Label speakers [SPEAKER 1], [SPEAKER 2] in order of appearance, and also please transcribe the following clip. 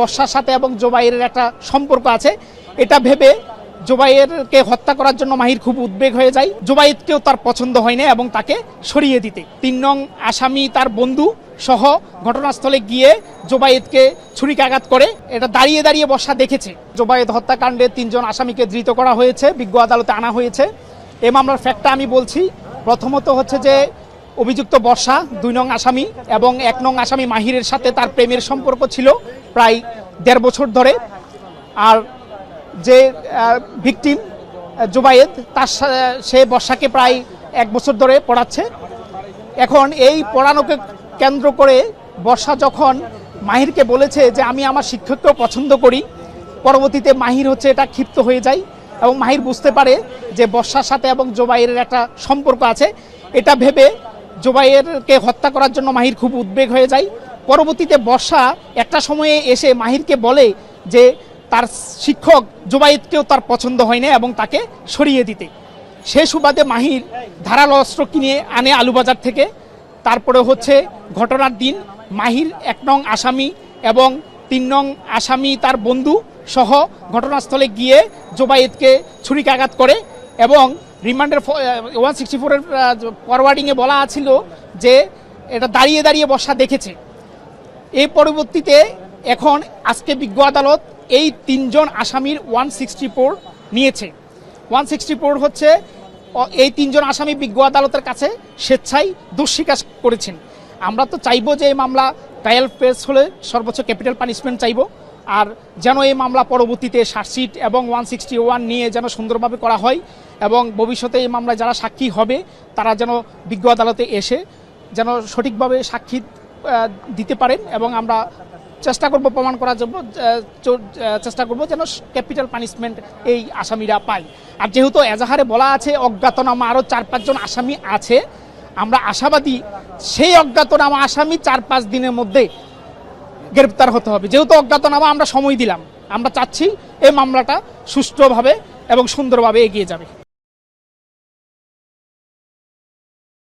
[SPEAKER 1] বর্ষার সাথে এবং জোবাইয়ের একটা সম্পর্ক আছে। এটা ভেবে জোবাইরকে হত্যা করার জন্য মাহির খুব উদ্বেগ হয়ে যায়। জোবাইদকেও তার পছন্দ হয় না এবং তাকে সরিয়ে দিতে। তিন নং আসামি তার বন্ধু সহ ঘটনাস্থলে গিয়ে জোবাইদকে ছুরিকাঘাত করে। এটা দাঁড়িয়ে দাঁড়িয়ে বর্ষা দেখেছে। জোবাইদ হত্যাকাণ্ডে তিনজন আসামিকে ধৃত করা হয়েছে, বিজ্ঞ আদালতে আনা হয়েছে। এ মামলার ফ্যাক্টটা আমি বলছি। প্রথমত হচ্ছে যে অভিযুক্ত বর্ষা, দুই নং আসামি এবং এক নং আসামি মাহিরের সাথে তার প্রেমের সম্পর্ক ছিল প্রায় দেড় বছর ধরে। আর যে ভিকটিম জুবায়েদ, তার সা- বর্ষাকে প্রায় এক বছর ধরে পড়াচ্ছে। এখন এই পড়ানোকে কেন্দ্র করে বর্ষা যখন মাহিরকে বলেছে যে, আমি আমার শিক্ষককেও পছন্দ করি। পরবর্তীতে মাহির হচ্ছে এটা ক্ষিপ্ত হয়ে যায় এবং মাহির বুঝতে পারে যে, বর্ষার সাথে এবং জোবাইরের একটা সম্পর্ক আছে। এটা ভেবে জোবাইরকে হত্যা করার জন্য মাহির খুব উদ্বেগ হয়ে যায়। পরবর্তীতে বর্ষা একটা সময়ে এসে মাহিরকে বলে যে তার শিক্ষক জোবাইদকেও তার পছন্দ হয় না এবং তাকে সরিয়ে দিতে। সে সুবাদে মাহির ধারালো অস্ত্র কিনে আনে আলুবাজার থেকে। তারপরে হচ্ছে ঘটনার দিন মাহির এক নং আসামি এবং তিন নং আসামি তার বন্ধু সহ ঘটনাস্থলে গিয়ে জোবাইদকে ছুরিকাঘাত করে এবং রিমান্ডের ওয়ান সিক্সটি ফোরের ফরওয়ার্ডিংয়ে বলা ছিল যে এটা দাঁড়িয়ে দাঁড়িয়ে বসা দেখেছে। এই পরবর্তীতে এখন আজকে বিজ্ঞ আদালত এই তিনজন আসামির ওয়ান সিক্সটি ফোর নিয়েছে। ওয়ান সিক্সটি ফোর হচ্ছে এই তিনজন আসামি বিজ্ঞ আদালতের কাছে স্বেচ্ছায় দোষস্বীকার করেছেন। আমরা তো চাইব যে এই মামলা ট্রায়াল পেস হলে সর্বোচ্চ ক্যাপিটাল পানিশমেন্ট চাইব। আর যেন এই মামলা পরবর্তীতে চার্জশিট এবং ওয়ান সিক্সটি ওয়ান নিয়ে যেন সুন্দরভাবে করা হয় এবং ভবিষ্যতে এই মামলায় যারা সাক্ষী হবে, তারা যেন বিজ্ঞ আদালতে এসে যেন সঠিকভাবে সাক্ষী দিতে পারেন এবং আমরা চেষ্টা করব প্রমাণ করার জন্য চেষ্টা করব যেন ক্যাপিটাল পানিশমেন্ট এই আসামিরা পায়। আর যেহেতু এজাহারে বলা আছে, অজ্ঞাতনামা আরও চার পাঁচজন আসামি আছে, আমরা আশাবাদী সেই অজ্ঞাতনামা আসামি চার পাঁচ দিনের মধ্যে গ্রেপ্তার হতে হবে। যেহেতু অজ্ঞাতনামা, আমরা সময় দিলাম। আমরা চাচ্ছি এই মামলাটা সুষ্ঠুভাবে এবং সুন্দরভাবে এগিয়ে যাবে।